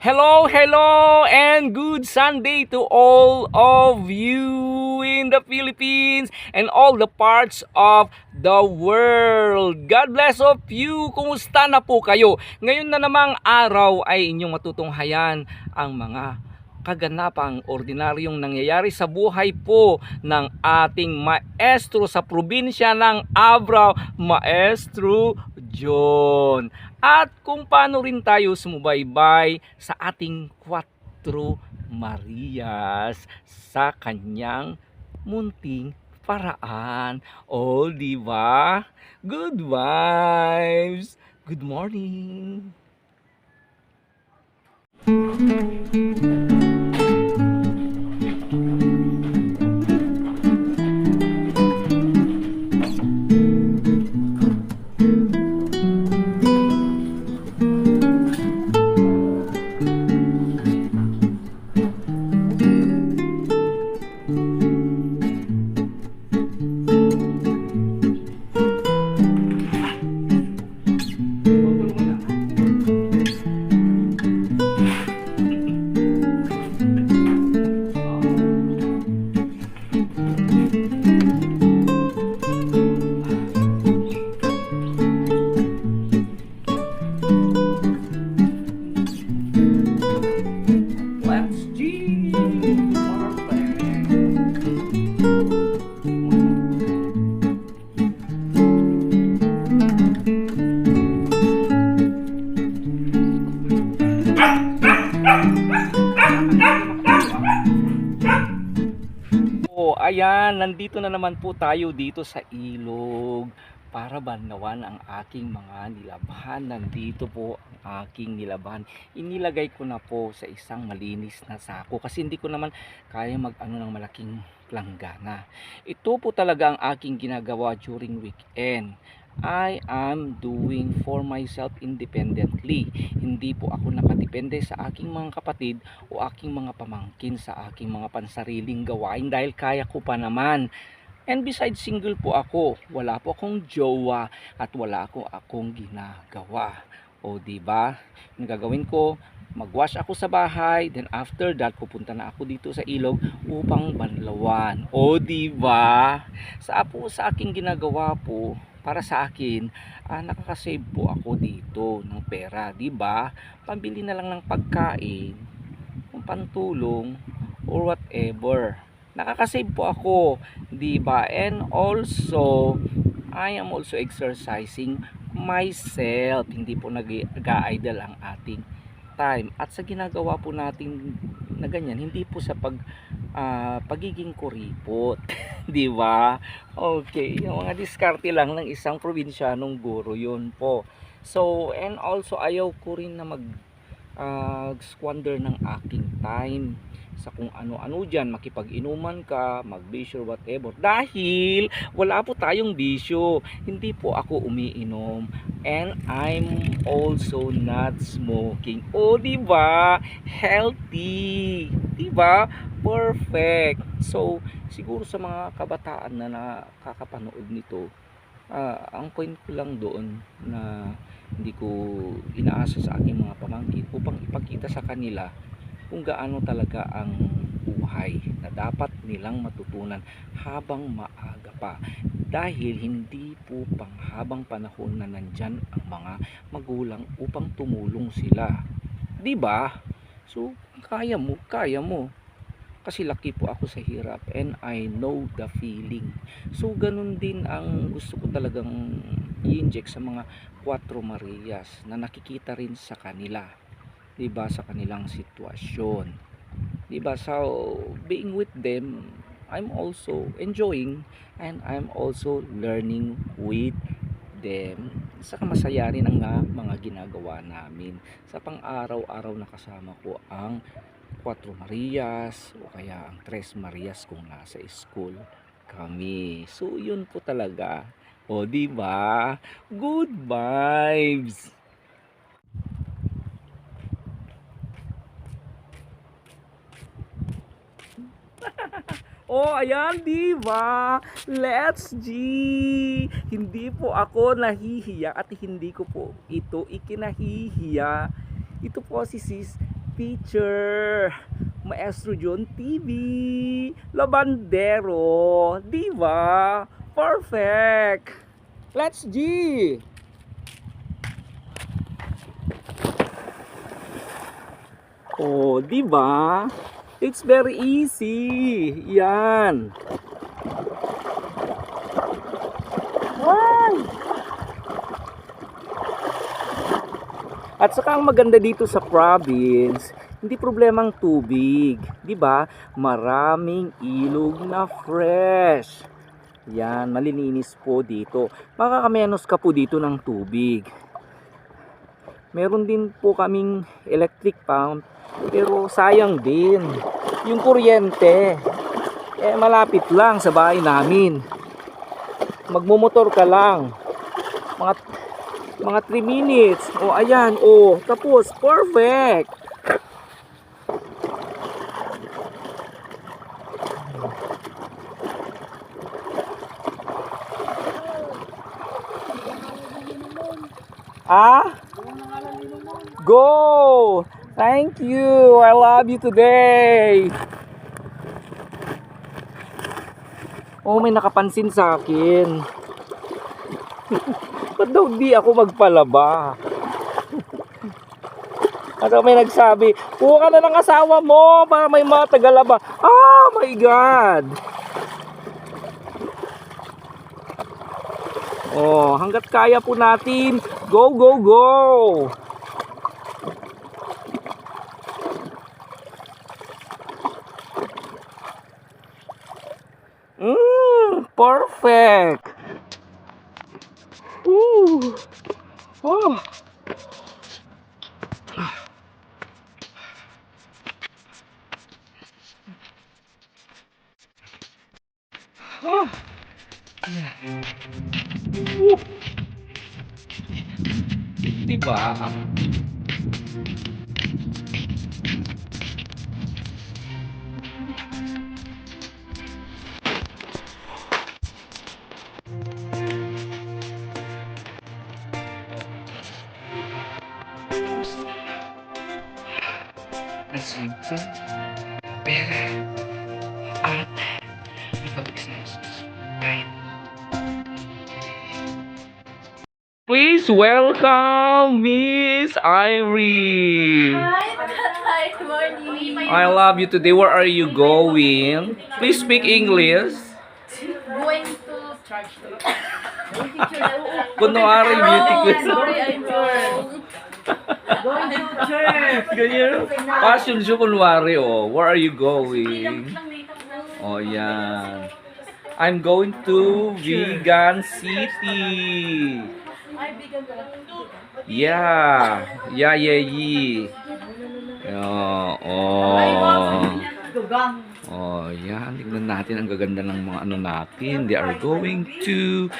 Hello, hello, and good Sunday to all of you in the Philippines and all the parts of the world. God bless of you. Kumusta na po kayo? Ngayon na namang araw ay inyong matutunghayan ang mga kaganapang ordinaryong nangyayari sa buhay po ng ating maestro sa probinsya ng Abrao, Maestro John. At kung paano rin tayo sumubaybay sa ating Quatro Marias sa kanyang munting paraan. O, di ba? Good vibes. Good morning. Ayan, nandito na naman po tayo dito sa ilog para banlawan ang aking mga nilabhan. Nandito po ang aking nilabhan. Inilagay ko na po sa isang malinis na sako kasi hindi ko naman kaya mag-ano ng malaking planggana. Ito po talaga ang aking ginagawa during weekend. I am doing for myself independently. Hindi po ako nakadepende sa aking mga kapatid o aking mga pamangkin sa aking mga pansariling gawain dahil kaya ko pa naman. And besides single po ako, wala po akong jowa at wala ko akong ginagawa. O di ba? Ang gagawin ko, magwash ako sa bahay, then after that pupunta na ako dito sa ilog upang banlawan. O di ba? Sa po sa aking ginagawa po, para sa akin, ah, nakakasave po ako dito ng pera, di ba? Pambili na lang ng pagkain, kung pantulong or whatever. Nakakasave po ako, di ba? And also, I am also exercising myself. Hindi po nag-idle ang ating time. At sa ginagawa po natin na ganyan, hindi po sa pag ah, pagiging kuripot. di ba? Okay, yung mga diskarte lang ng isang probinsyanong guro yun po. So, and also ayaw ko rin na mag ah, squander ng aking time sa kung ano-ano dyan, makipag-inuman ka, mag-bisyo, whatever. Dahil wala po tayong bisyo. Hindi po ako umiinom. And I'm also not smoking. O, di ba? Healthy. Di ba? Perfect. So, siguro sa mga kabataan na nakakapanood nito, ah, ang point ko lang doon na hindi ko inaasa sa aking mga pamangkin upang ipakita sa kanila kung gaano talaga ang buhay na dapat nilang matutunan habang maaga pa. Dahil hindi po panghabang panahon na nandyan ang mga magulang upang tumulong sila. Di ba? So kaya mo kaya mo kasi laki po ako sa hirap and I know the feeling. So ganun din ang gusto ko talagang i-inject sa mga Cuatro Marias na nakikita rin sa kanila 'di ba? Sa kanilang sitwasyon. 'di ba? So being with them I'm also enjoying and I'm also learning with them. Sa masaya rin ang mga ginagawa namin. Sa pang-araw-araw na kasama ko ang Cuatro Marias o kaya ang Tres Marias kung nasa school kami so yun po talaga o di ba good vibes Oh, ayan, di ba? Let's G! Hindi po ako nahihiya at hindi ko po ito ikinahihiya. Ito po si Sis teacher, Maestro John TV, Labandero, di ba? Perfect! Let's G! Oh, di ba? It's very easy. Yan. Wow! At saka ang maganda dito sa province, hindi problemang tubig, 'di ba? Maraming ilog na fresh. Yan, malilinis po dito. Makakamenos ka po dito ng tubig. Meron din po kaming electric pump, pero sayang din. Yung kuryente, eh malapit lang sa bahay namin. Magmumotor ka lang. Mga mga 3 minutes. O ayan, o tapos perfect. Ah? Go! Thank you. I love you today. Oh, may nakapansin sa akin. Ba't daw di ako magpalaba? At may nagsabi, kuha ka na ng asawa mo para may mga tagalaba. Oh my God! Oh, hanggat kaya po natin, go, go, go! Mmm, perfect! Ooh. Oh. Oh. Woo. Diba? Please welcome Miss Irene. Hi, morning. I love you today. Where are you going? Please speak English. Going to church. Kunwari, beauty queen. sorry, I'm wrong. Going to church. Ganyan. Passion show kunwari, oh. Where are you going? Oh, yan. I'm going to Vegan City. Yeah. Yeah, yeah, yeah. Oh, oh. Oh, yan. Tignan natin ang gaganda ng mga ano natin. They are going to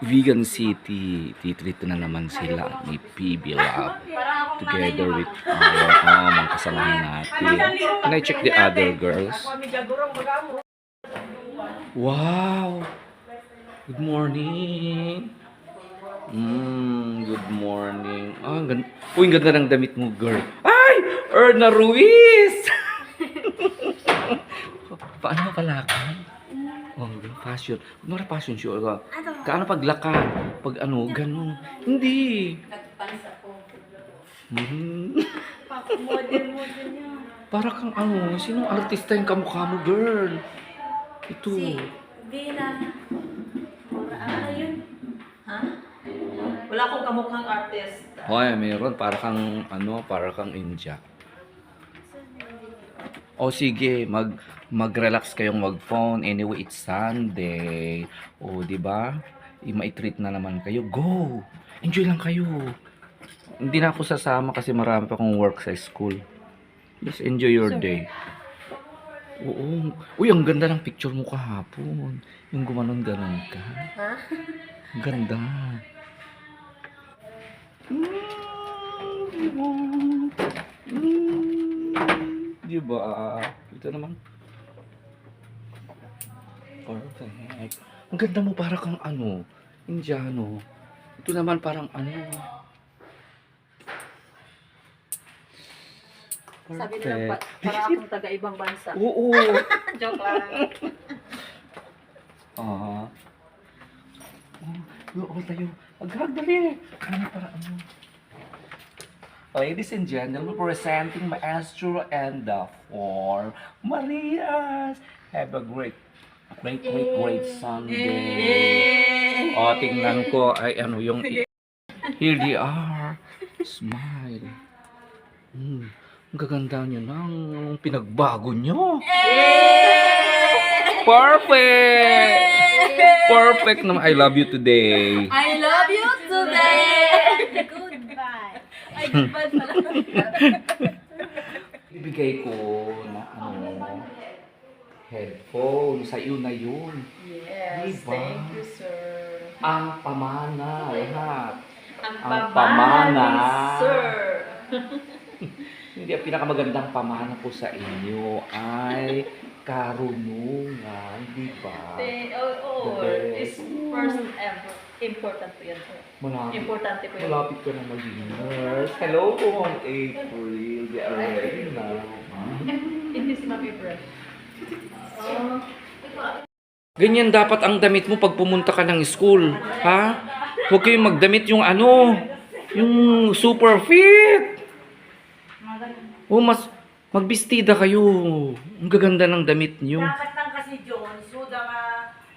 Vegan City. Titrito na naman sila ni PB Lab. Together with our uh, mga kasamahan natin. Can I check the other girls? Wow! Good morning! Mm, good morning. Ah, ang ganda. Uy, ganda ng damit mo, girl. Ay! Erna Ruiz! Paano palakad? Oh, fashion. Kunwari fashion show ka. Kaano paglakad? Pag ano, ganun. Hindi. Mhm. Model-model niya. Para kang ano, sinong artista yung kamukha mo, girl? Ito. Si Dina. Ano yun? Wala akong kamukhang artist. Hoy, meron. Para kang, ano, para kang India. O sige, mag mag-relax kayong mag-phone. Anyway, it's Sunday. O, di ba? I- mai-treat na naman kayo. Go! Enjoy lang kayo. Hindi na ako sasama kasi marami pa akong work sa school. Just enjoy your day. Oo. Uy, ang ganda ng picture mo kahapon. Yung gumanon-ganon ka. Ha? Ganda. Di ba? Ito naman. Perfect. Ang ganda mo para kang ano, Indiano. Ito naman parang ano. Sabi nila, pa, Perfect. para akong taga-ibang bansa. Oo. Joke lang. Ah. Oh, oo tayo. Aghag dali. Ano para ano? Ladies and gentlemen, presenting Maestro and the four Marias. Have a great, great, great, great Sunday. O, tingnan ko ay ano yung... Here they are. Smile. Hmm. Ang gaganda nyo nang pinagbago nyo. Perfect! Perfect naman. I love you today. I love you today! Goodbye! Ay, goodbye pala. Ibigay ko na ano, headphone. Sa iyo na yun. Yes, Diba? thank you, sir. Ang pamana, lahat. Ang, Ang pamana, sir. Hindi, ang pinakamagandang pamana ko sa inyo ay karunungan, di ba? Oh, oh, it's first ever. Important po yan, sir. Malapit, Importante po yan. malapit ka na maging nurse. Hello po, Ma'am April. They are ready now. Hindi si. Oh. Ganyan dapat ang damit mo pag pumunta ka ng school. Ha? Huwag kayong magdamit yung ano, yung super fit. O mas, magbistida kayo. Ang gaganda ng damit nyo. Dapat lang kasi John, suda nga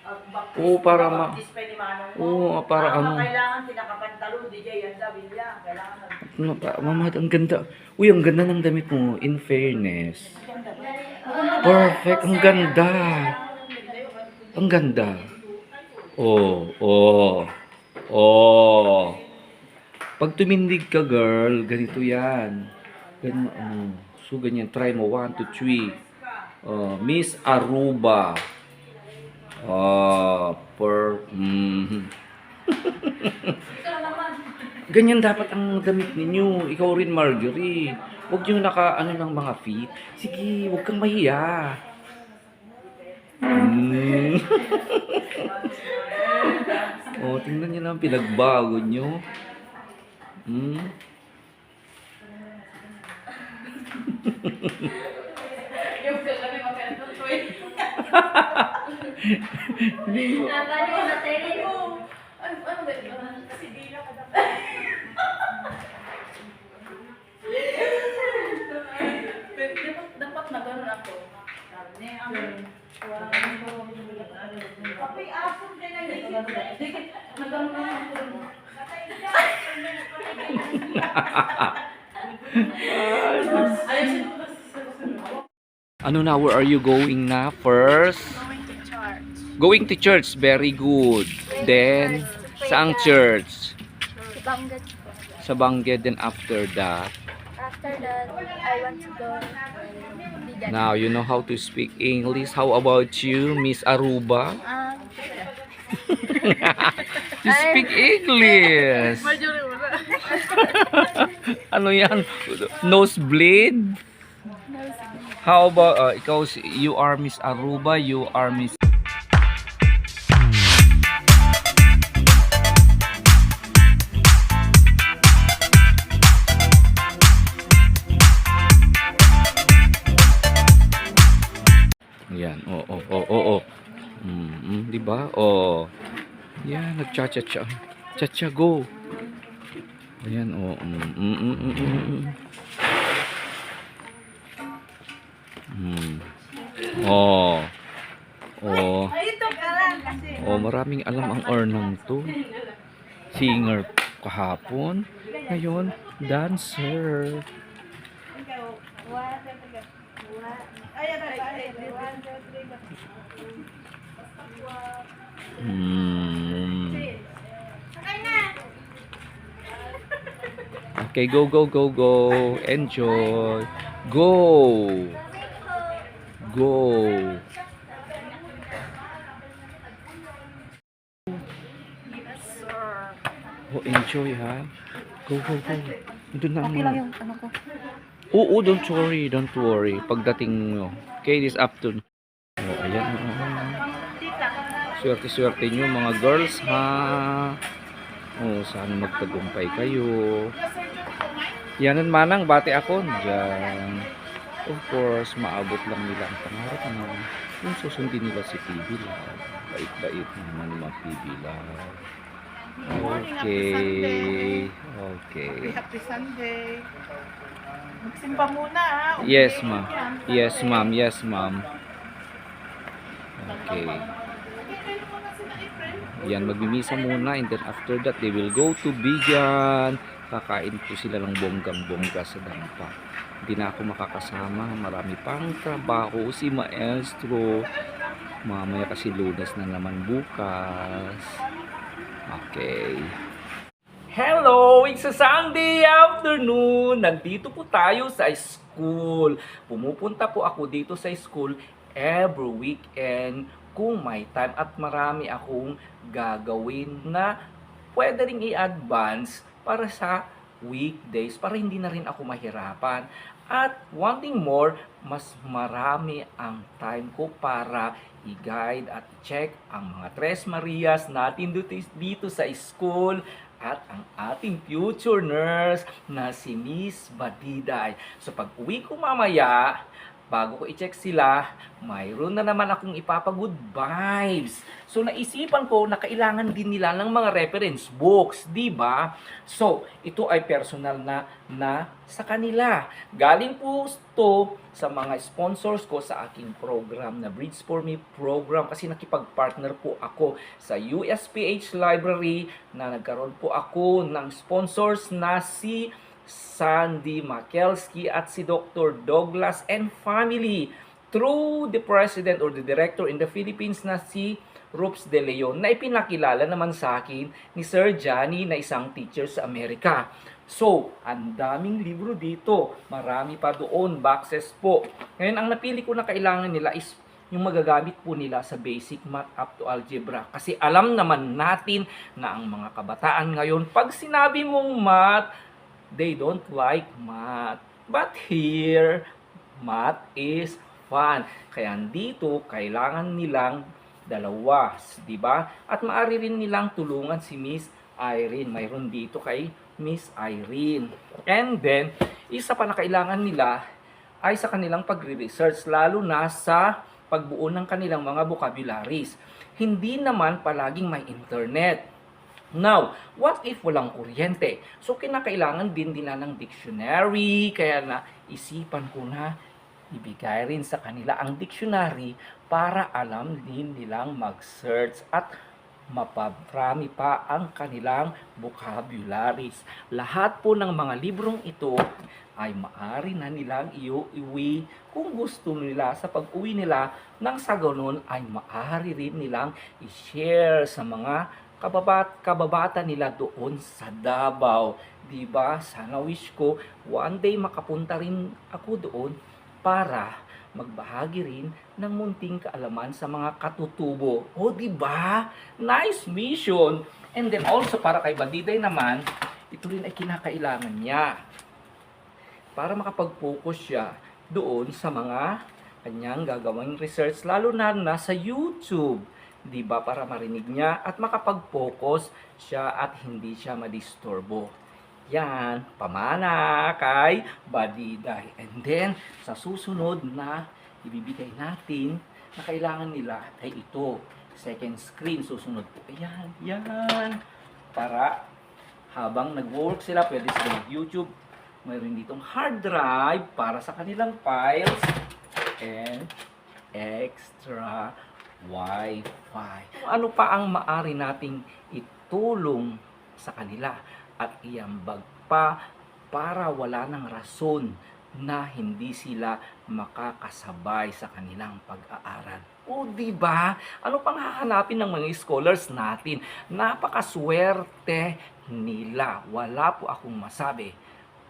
uh, baptis, Oo, para ma- baptis pa ni Manong mo. Oo, para ano. Kailangan pinakapantalo, jay yan sabi niya. Kailangan Ano pa, mama, ang ganda. Uy, ang ganda ng damit mo, in fairness. Perfect, ang ganda. Ang ganda. Oh, oh, oh. Pag tumindig ka, girl, ganito yan. Ganyan, ano. So, ganyan. Try mo. One, two, three. Oh, Miss Aruba. Oh, per... mhm. Ganyan dapat ang damit ninyo. Ikaw rin, Marjorie. Huwag nyo naka, ano, ng mga feet. Sige, huwag kang mahiya. Mm. oh, tingnan nyo lang, pinagbago nyo. Hmm? Nabali na tayo. Ano, ba ito? Kasi di ka dapat, dapat na ganun ako. Karne, ang... Kapay ason ka na yun. Dikit, nagano na ako. Kasi sa susunod. Ano na, where are you going na first? Going to church. Going to church, very good. Then, saang church? Bangat po. Sa Bangged, then after that. After that, I want to go. Now, you know how to speak English. How about you, Miss Aruba? Um, You speak English. ano yan? Nosebleed? How about, uh, ikaw, you are Miss Aruba, you are Miss... Yan, oo, oo, oo, oo. Mm, mm, di ba? Oh. Yan, nagcha-cha-cha. Cha-cha, go. Ayan, oh. Mm, mm, mm, mm, mm, mm. Mm. Oh. Oh. Oh, maraming alam ang Ornang to. Singer kahapon. Ngayon, dancer. Hmm. Okay, go, go, go, go. Enjoy. Go. Go. Oh, enjoy ha. Go, go, go. Doon na Okay lang yung ano ko. Oo, don't worry, don't worry. Pagdating mo. Okay, this afternoon. Oh, ayan. Swerte-swerte nyo mga girls ha. Oh, sana magtagumpay kayo. Yanan manang, bati ako. Diyan. Of course, maabot lang nila ang pangarap na yung susundin nila si PB lang. Bait-bait naman yung mga PB happy Sunday. Okay. Happy, Sunday. Magsimba muna ha. Yes, Okay, ma'am. Yes, ma'am. Yes, ma'am. Okay. Okay. Yan, magmimisa muna and then after that, they will go to Bijan. Kakain po sila ng bonggang-bongga sa dampa. Hindi na ako makakasama. Marami pang trabaho si maestro. Mamaya kasi lunes na naman bukas. Okay. Hello! It's a Sunday afternoon! Nandito po tayo sa school. Pumupunta po ako dito sa school every weekend kung may time at marami akong gagawin na pwede rin i-advance para sa weekdays para hindi na rin ako mahirapan. At one thing more, mas marami ang time ko para i-guide at check ang mga Tres Marias natin dito sa school at ang ating future nurse na si Miss Badiday. So pag uwi ko mamaya, bago ko i-check sila, mayroon na naman akong ipapag-good vibes. So naisipan ko na kailangan din nila ng mga reference books, di ba? So ito ay personal na na sa kanila. Galing po to sa mga sponsors ko sa aking program na Bridge for Me program kasi nakipag-partner po ako sa USPH Library na nagkaroon po ako ng sponsors na si Sandy Makelski at si Dr. Douglas and family through the president or the director in the Philippines na si Rups De Leon na ipinakilala naman sa akin ni Sir Johnny na isang teacher sa Amerika. So, ang daming libro dito. Marami pa doon, boxes po. Ngayon, ang napili ko na kailangan nila is yung magagamit po nila sa basic math up to algebra. Kasi alam naman natin na ang mga kabataan ngayon, pag sinabi mong math, they don't like math. But here, math is fun. Kaya dito, kailangan nilang dalawa, di ba? At maaari rin nilang tulungan si Miss Irene. Mayroon dito kay Miss Irene. And then, isa pa na kailangan nila ay sa kanilang pagre-research, lalo na sa pagbuo ng kanilang mga vocabularies. Hindi naman palaging may internet. Now, what if walang kuryente? So, kinakailangan din nila ng dictionary, kaya na isipan ko na ibigay rin sa kanila ang dictionary para alam din nilang mag-search at mapaprami pa ang kanilang vocabularies. Lahat po ng mga librong ito ay maari na nilang iuwi kung gusto nila sa pag-uwi nila nang sa ganun ay maari rin nilang i-share sa mga kababat kababata nila doon sa Davao. 'Di ba? Sana wish ko one day makapunta rin ako doon para magbahagi rin ng munting kaalaman sa mga katutubo. O, di ba? Nice mission! And then also, para kay Bandiday naman, ito rin ay kinakailangan niya para makapag-focus siya doon sa mga kanyang gagawing research, lalo na nasa YouTube. Di ba? Para marinig niya at makapag-focus siya at hindi siya madisturbo. Yan, pamana kay Badiday. And then, sa susunod na ibibigay natin na kailangan nila ay ito. Second screen, susunod po. Ayan, yan. Para habang nag-work sila, pwede sila mag-YouTube. Mayroon ditong hard drive para sa kanilang files and extra Wi-Fi. Ano pa ang maari nating itulong sa kanila at iambag pa para wala ng rason na hindi sila makakasabay sa kanilang pag-aaral. O di ba? Ano pang hahanapin ng mga scholars natin? Napakaswerte nila. Wala po akong masabi.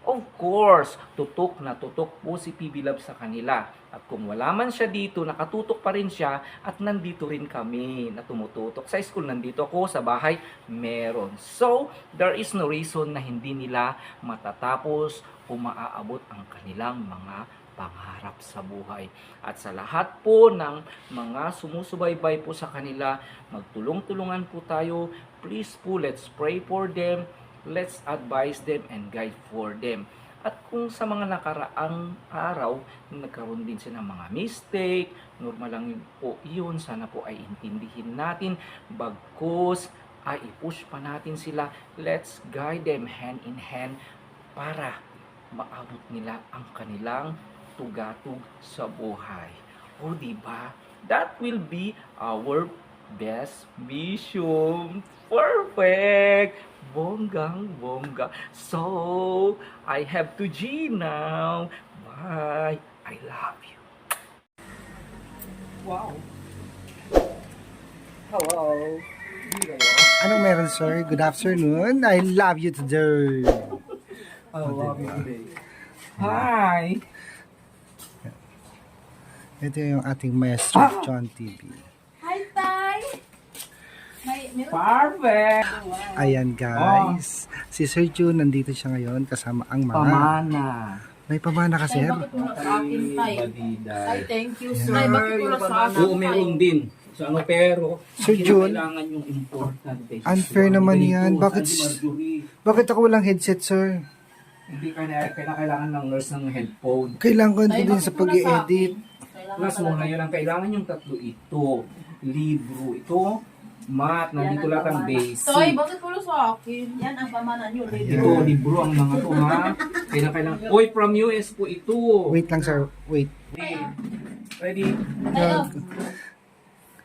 Of course, tutok na tutok po si PB Love sa kanila. At kung wala man siya dito, nakatutok pa rin siya at nandito rin kami na tumututok. Sa school, nandito ako, sa bahay, meron. So, there is no reason na hindi nila matatapos o maaabot ang kanilang mga pangarap sa buhay. At sa lahat po ng mga sumusubaybay po sa kanila, magtulong-tulungan po tayo. Please po, let's pray for them let's advise them and guide for them. At kung sa mga nakaraang araw, nagkaroon din sila ng mga mistake, normal lang po yun. Sana po ay intindihin natin. Bagkus, ay i-push pa natin sila. Let's guide them hand in hand para maabot nila ang kanilang tugatog sa buhay. O di ba? That will be our best mission. Perfect! Bonggang bongga. So, I have to G now. Bye. I love you. Wow. Hello. Anong meron, sir? Good afternoon. I love you today. I love you today. Hi. Ito yung ating maestro, John TV. Hi, Tay! May, meron Perfect. Ayan, guys. Si Sir June, nandito siya ngayon kasama ang mga... Pamana. May pamana ka, sir? bakit wala sa akin? Badiday. thank you, sir. Tay, bakit wala sa akin, Oo, meron din. So ano pero, Sir hindi Jun, kailangan yung importante. unfair naman yan. Bakit- Bakit ako walang headset, sir? hindi ka na, kailangan, kailangan ng nurse ng headphone. Kailangan ko din sa akin? Kailangan Plus mo talaga. ngayon ang kailangan yung tatlo ito. Libro ito. Math, nandito lahat ang basic. Tay, bakit wala sa akin? Yan ang pamana nyo, Ito, libro. ang mga to ha. Kailangan, kailangan. Oy, from US po ito. Wait lang, sir. Wait. Ready? Ready? Oh.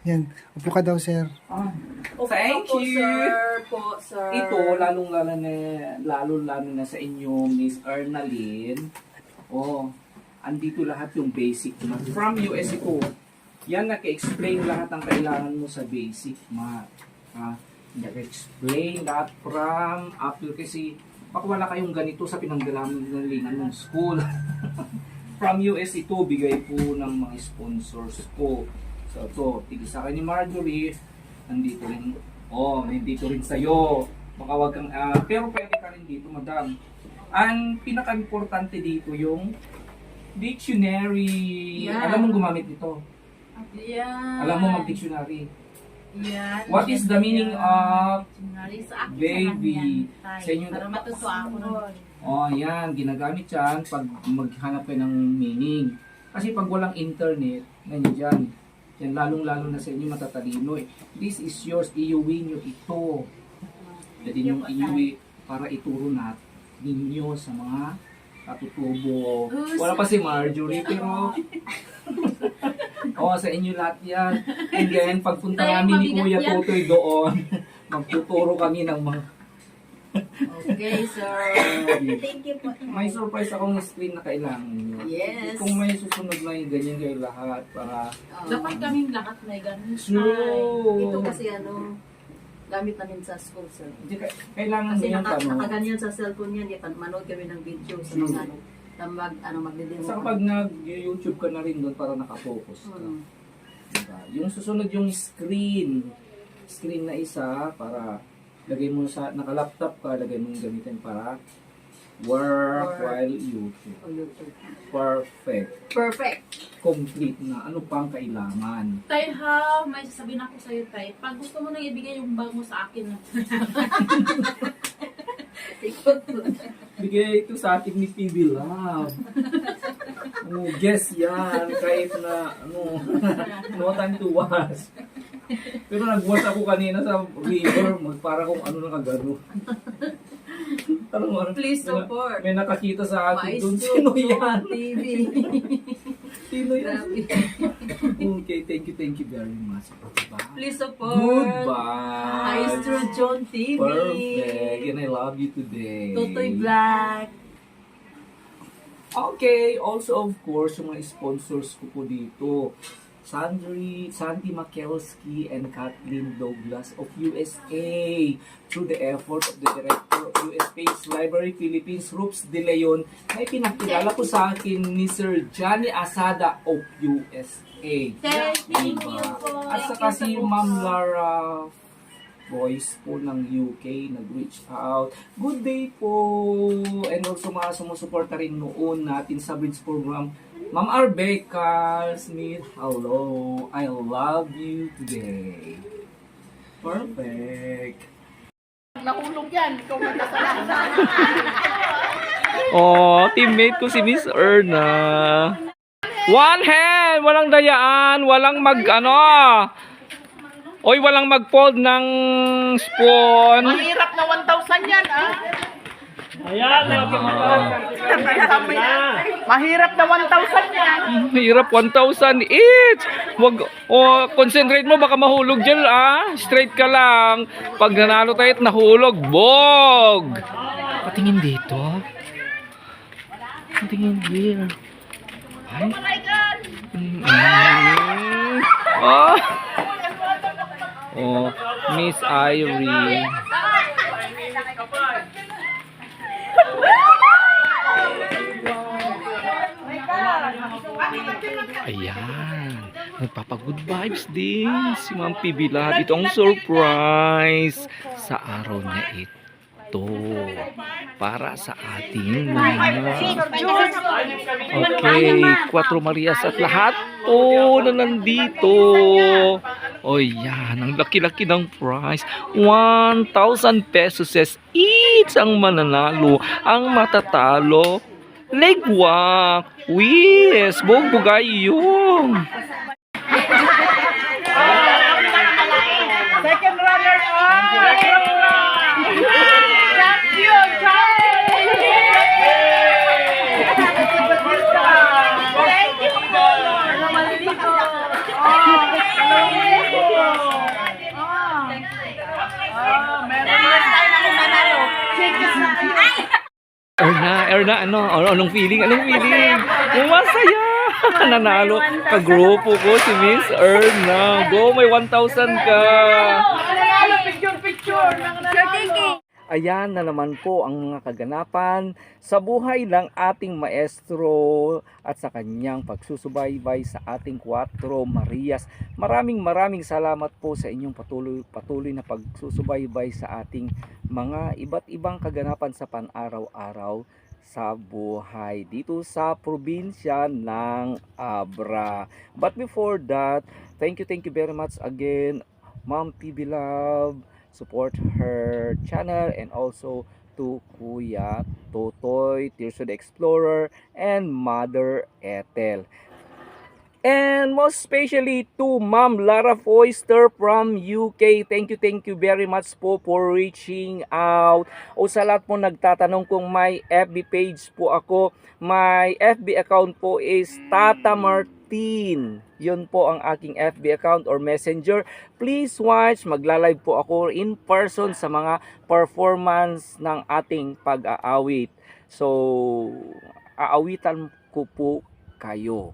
Yan. Upo ka daw, sir. Ah. Opo, Thank opo, you. sir. Po, sir. Ito, lalong-lalo na, lalo-lalo na sa inyo, Miss Ernalyn. Oh, andito lahat yung basic. From US ito. Yan, naka-explain lahat ang kailangan mo sa basic math. Ha? Naka-explain lahat from, to, kasi, baka wala kayong ganito sa pinanggalingan ng school. from US ito, bigay po ng mga sponsors ko. So, ito, tigis sa akin ni Marjorie, nandito rin, oh, nandito rin sa'yo. Baka wag kang, ah, pero pwede ka rin dito, madam. Ang pinaka-importante dito yung dictionary. Yan. Alam mo gumamit nito. Yan. Alam mo mag-dictionary. Yan. What is the meaning of Dictionary sa akin baby? Sa Sa inyo- Para matuto ako nun. Oh, yan, ginagamit yan pag maghanap kayo ng meaning. Kasi pag walang internet, ganyan dyan. Yan, lalong-lalo na sa inyo matatalino eh. This is yours, iuwi nyo ito. Pwede nyo iuwi para ituro na ninyo sa mga katutubo. Wala pa si Marjorie, pero... Oo, sa inyo lahat yan. And then, pagpunta namin ni Kuya. Totoy doon, magtuturo kami ng mga... Okay, sir. Thank you po. May surprise akong screen na kailangan nyo. Yes. Kung may susunod na yung ganyan kayo lahat para... Dapat kaming lahat may ganun. True! Ito kasi ano, gamit namin sa school, sir. Hindi, ka- kailangan Kasi mo yung naka, tanong. nakaganyan sa cellphone niya, di, pan- manood kami ng video sa mga ano, na mag, ano, magdidemo. Sa kapag nag-YouTube ka na rin doon para nakafocus ka. Hmm. Diba? Yung susunod yung screen. Screen na isa para lagay mo sa naka-laptop ka, lagay mo yung gamitin para work while YouTube. Perfect. Perfect! Complete na. Ano pang kailangan? Tay, ha, may sasabihin ako sa'yo, Tay. Pag gusto mo nang ibigay yung bag mo sa akin, Bigay ito sa ating ni PB Love. Oh, guess yan. Kahit na, ano, no time to wash. Pero nag-wash ako kanina sa river. Magpara kung ano nakagano. Tanong Please may na- support. May nakakita sa akin doon. Sino yan? TV. Sino yan? Okay, thank you, thank you very much. Bye. Please support. Goodbye. Maestro John TV. Perfect. And I love you today. Totoy Black. Okay, also of course, yung mga sponsors ko po dito. Sandri, Sandy Makelski and Kathleen Douglas of USA through the effort of the director of US Space Library Philippines, Rups De Leon, na ipinakilala ko sa akin ni Sir Johnny Asada of USA. Thank you Diba? po. At saka si Ma'am Lara Boys po ng UK nag-reach out. Good day po! And also mga sumusuporta rin noon natin sa Bridge Program. Ma'am Arbe, Carl Smith, hello! I love you today. Perfect! Nahulog yan. Ikaw magkasalanan. Oh, teammate ko si Miss Erna. One hand, walang dayaan, walang mag ano. Oy, walang mag-fold ng spoon. Mahirap na 1,000 yan, ah. Mahirap na 1,000 yan. Hirap 1,000 each. Wag oh, concentrate mo baka mahulog diyan ah. Straight ka lang. Pag nanalo tayo at nahulog, bog. Patingin dito. Patingin here. Ay. Mm. Oh. Oh, Miss Irene. Ayan. Nagpapag-good vibes din si Ma'am PB Lab. Ito ang surprise sa araw na ito. Para sa ating mga... Okay, Cuatro Marias at lahat po na nandito. O yan, ang laki-laki ng prize. 1,000 pesos each ang mananalo. Ang matatalo, legwa. Wis, bugbugay yung. Erna, Erna, ano? Ano- Anong feeling? Anong feeling? Oh, masaya! Nanalo ka-grupo ko si Miss Erna. Go, may 1,000 ka! Picture, picture! Ayan na naman po ang mga kaganapan sa buhay ng ating maestro at sa kanyang pagsusubaybay sa ating Cuatro Marias. Maraming maraming salamat po sa inyong patuloy, patuloy na pagsusubaybay sa ating mga iba't ibang kaganapan sa pan-araw-araw sa buhay dito sa probinsya ng Abra. But before that, thank you, thank you very much again, Ma'am PB Love, support her channel and also to Kuya Totoy, Tirso the Explorer, and Mother Ethel. And most especially to Ma'am Lara Foister from UK. Thank you, thank you very much po for reaching out. O sa lahat po nagtatanong kung may FB page po ako. My FB account po is Tata Martin. Yun po ang aking FB account or messenger. Please watch. Magla-live po ako in person sa mga performance ng ating pag-aawit. So, aawitan ko po kayo.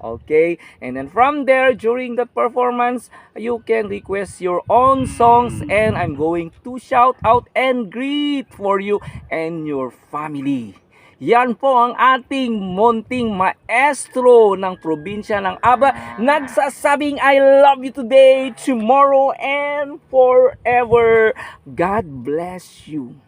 Okay? And then from there, during that performance, you can request your own songs and I'm going to shout out and greet for you and your family. Yan po ang ating munting maestro ng probinsya ng Aba. Nagsasabing I love you today, tomorrow, and forever. God bless you.